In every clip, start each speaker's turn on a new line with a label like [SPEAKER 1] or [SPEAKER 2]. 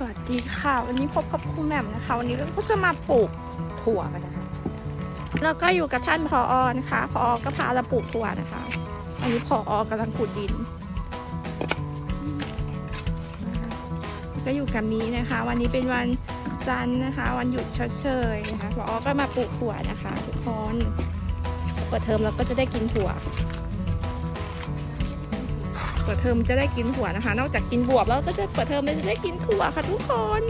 [SPEAKER 1] สวัสดีค่ะ วันนี้พบกับครูแหม่มนะคะ วันนี้เราก็จะมาปลูกถั่วกันนะคะแล้วก็อยู่กับท่านพออนะคะพออก็พาเราปลูกถั่วนะคะ อันนี้พออกำลังขุดดินนะคะก็อยู่กับนี้นะคะ วันนี้เป็นวันจันทร์นะคะ วันหยุดเชยนะคะพออก็มาปลูกถั่วนะคะ ทุกคนเปิดเทอมเราก็จะได้กินถั่ว เปิดเทอมจะได้กินถั่วนะคะ นอกจากกินบวบแล้วก็จะเปิดเทอมจะได้กินถั่วค่ะทุกคน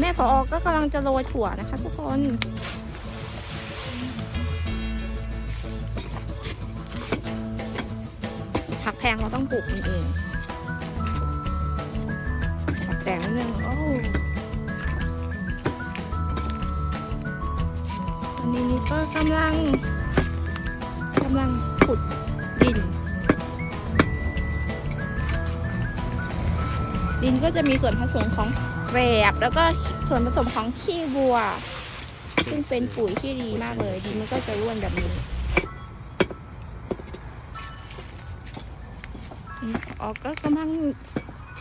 [SPEAKER 1] แม่พออก็กำลังจะโรยถั่วนะคะ ทุกคนผักแพงเราต้องปลูกมันเองแสงนิดนึงโอ้อันนี้ก็กำลังกำลังขุด ดินก็จะมีส่วนผสมของแกลบแล้วก็ส่วนผสมของขี้วัว ซึ่งเป็นปุ๋ยที่ดีมากเลย ดินมันก็จะร่วนแบบนี้อ๋อก็กำลัง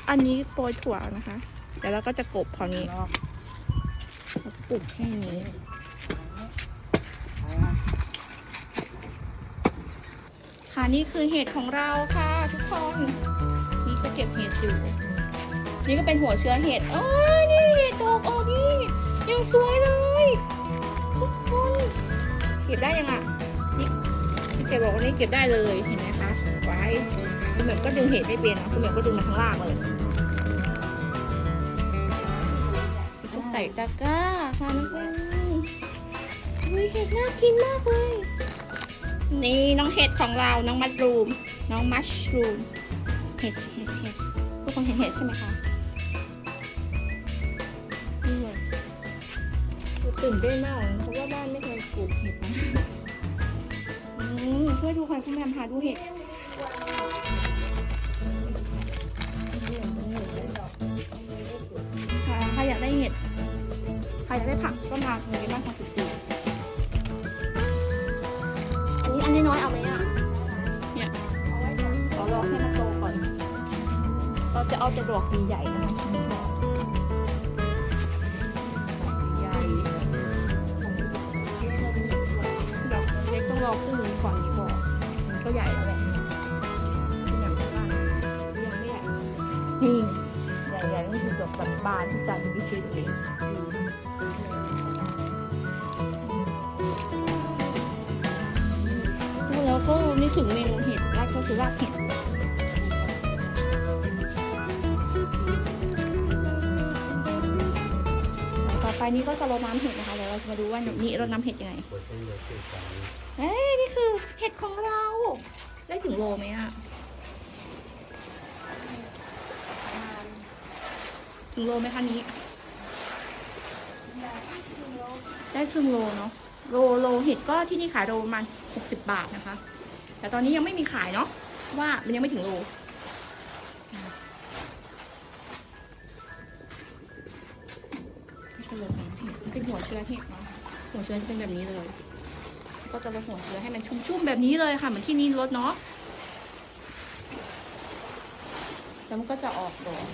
[SPEAKER 1] อันนี้โปรยถั่วนะคะ เดี๋ยวเราก็จะกบพอนี้เราจะปลูกแค่นี้ค่ะนี่คือเห็ดของเราค่ะทุกคน นี่ก็เก็บเห็ดอยู่ นี่ก็เป็นหัวเชื้อเห็ดเอ้ยนี่เห็ดดอกออกนี่ยังสวยเลยทุกคนเก็บได้ยังอะนี่พี่เก็บบอกว่านี่เก็บได้เลยเห็นไหมคะไว้คุณเหมือนก็ดึงเห็ดไม่เป็นนะคุณเหมือนก็ดึงมาข้างล่างเลยใส่ตะกร้าค่ะน้องเพื่อนอุ้ยเห็ดน่ากินมากเลยนี่น้องเห็ดของเราน้องมัชรูม น้องมัชรูมเห็ดเห็ดเห็ดทุกคนเห็นเห็ดใช่ไหมคะ ตื่นเต้นมากเพราะว่าบ้านไม่เคยปลูกเห็ดนะอืมช่วยดูค่ะคุณแม่พาดูเห็ดค่ะใครอยากได้เห็ด ใครอยากได้ผักก็มาตรงนี้บ้านของสุดสีอันนี้อันน้อยๆเอาไหมอะเนี่ยขอรอให้มันโตก่อน เราจะเอาแต่ดอกใหญ่ๆนะคะ ก็ใหญ่แล้วแหละอย่างที่บ้านยังไม่ใหญ่นี่ใหญ่ๆนี่คือดอกแบบบานที่จันทร์วิจิตรเองพูดแล้วก็นึกถึงเมนูเห็ดรากก็คือรากเห็ด ไปนี้ก็จะรดน้ำเห็ดนะคะ เดี๋ยวเราจะมาดูว่านี่รดน้ำเห็ดยังไง เอ้ยนี่คือเห็ดของเรา ได้ถึงโลไหมอะถึงโลไหมคะนี้ ได้ครึ่งโลเนาะ โลโลเห็ดก็ที่นี่ขายโลประมาณหกสิบบาทนะคะ แต่ตอนนี้ยังไม่มีขายเนาะเพราะว่ามันยังไม่ถึงโล เป็นหัวเชื้อเห็ดเนาะหัวเชื้อจะเป็นแบบนี้เลย ก็จะลดหัวเชื้อให้มันชุ่มๆแบบนี้เลยค่ะเหมือนที่นี่ลดเนาะแล้วมันก็จะออกดอก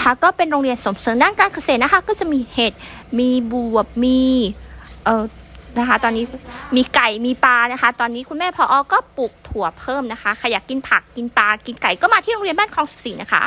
[SPEAKER 2] ค่ะก็เป็นโรงเรียนสมเสริมด้านการเกษตรนะคะ ก็จะมีเห็ดมีบวบมีเอ่อนะคะ ตอนนี้มีไก่มีปลานะคะ ตอนนี้คุณแม่พออก็ปลูกถั่วเพิ่มนะคะใครอยากกินผักกินปลากินไก่ก็มาที่โรงเรียนบ้านคลอง14นะคะ